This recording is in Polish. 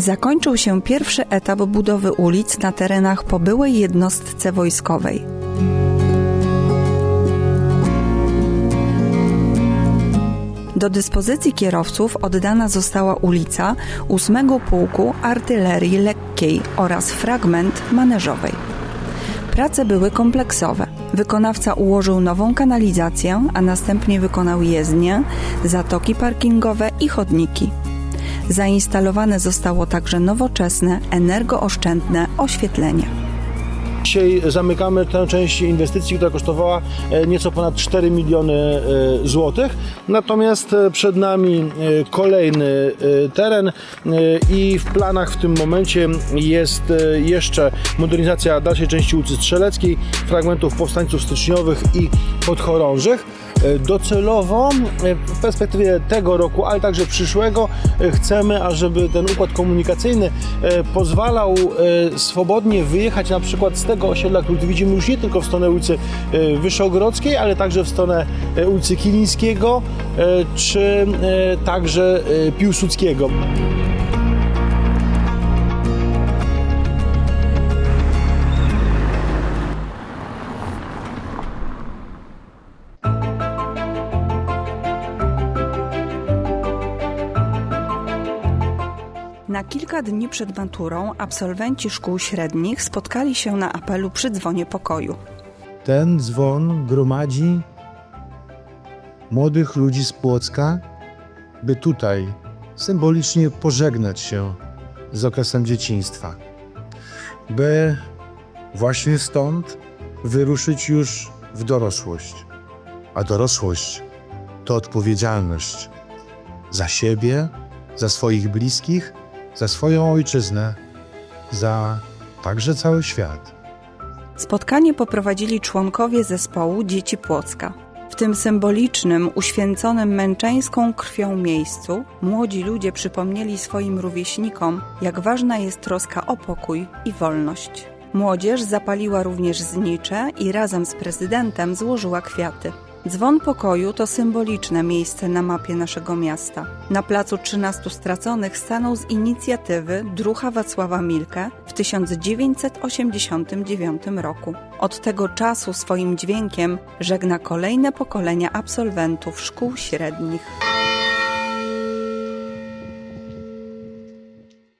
Zakończył się pierwszy etap budowy ulic na terenach po byłej jednostce wojskowej. Do dyspozycji kierowców oddana została ulica 8 Pułku Artylerii Lekkiej oraz fragment maneżowej. Prace były kompleksowe. Wykonawca ułożył nową kanalizację, a następnie wykonał jezdnie, zatoki parkingowe i chodniki. Zainstalowane zostało także nowoczesne, energooszczędne oświetlenie. Dzisiaj zamykamy tę część inwestycji, która kosztowała e, nieco ponad 4 miliony e, złotych. Natomiast e, przed nami kolejny teren i w planach w tym momencie jest jeszcze modernizacja dalszej części ulicy Strzeleckiej, fragmentów powstańców styczniowych i podchorążych. Docelowo w perspektywie tego roku, ale także przyszłego chcemy, ażeby ten układ komunikacyjny pozwalał swobodnie wyjechać na przykład z tego osiedla, który widzimy już nie tylko w stronę ulicy e, Wyszogrodzkiej, ale także w stronę e, ulicy Kilińskiego e, czy także Piłsudskiego. Na kilka dni przed maturą absolwenci szkół średnich spotkali się na apelu przy dzwonie pokoju. Ten dzwon gromadzi młodych ludzi z Płocka, by tutaj symbolicznie pożegnać się z okresem dzieciństwa, by właśnie stąd wyruszyć już w dorosłość. A dorosłość to odpowiedzialność za siebie, za swoich bliskich, za swoją ojczyznę, za także cały świat. Spotkanie poprowadzili członkowie zespołu Dzieci Płocka. W tym symbolicznym, uświęconym męczeńską krwią miejscu młodzi ludzie przypomnieli swoim rówieśnikom, jak ważna jest troska o pokój i wolność. Młodzież zapaliła również znicze i razem z prezydentem złożyła kwiaty. Dzwon pokoju to symboliczne miejsce na mapie naszego miasta. Na placu 13 straconych stanął z inicjatywy druha Wacława Milke w 1989 roku. Od tego czasu swoim dźwiękiem żegna kolejne pokolenia absolwentów szkół średnich.